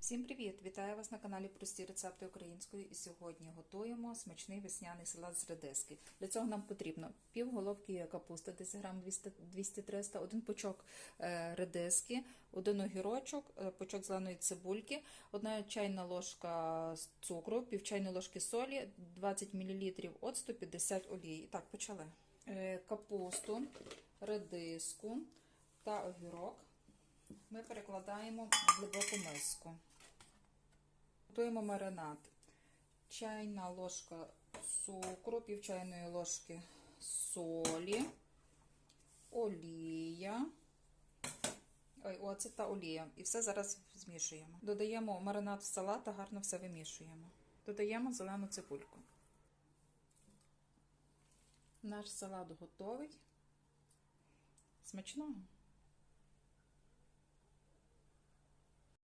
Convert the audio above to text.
Всім привіт! Вітаю вас на каналі Прості рецепти української. І сьогодні готуємо смачний весняний салат з редиски. Для цього нам потрібно пів головки капусти, десь грам 200-300, один пучок е, редиски, один огірочок, е, пучок зеленої цибульки, одна чайна ложка цукру, пів чайної ложки солі, 20 мл оцту, 50 олії. Так, почали. Е, Капусту, редиску та огірок ми перекладаємо в глибоку миску. Готуємо маринад. Чайна ложка цукру, пів чайної ложки солі, олія. Ой, оцет та олія. І все зараз змішуємо. Додаємо маринад в салат та гарно все вимішуємо. Додаємо зелену цибульку. Наш салат готовий. Смачного!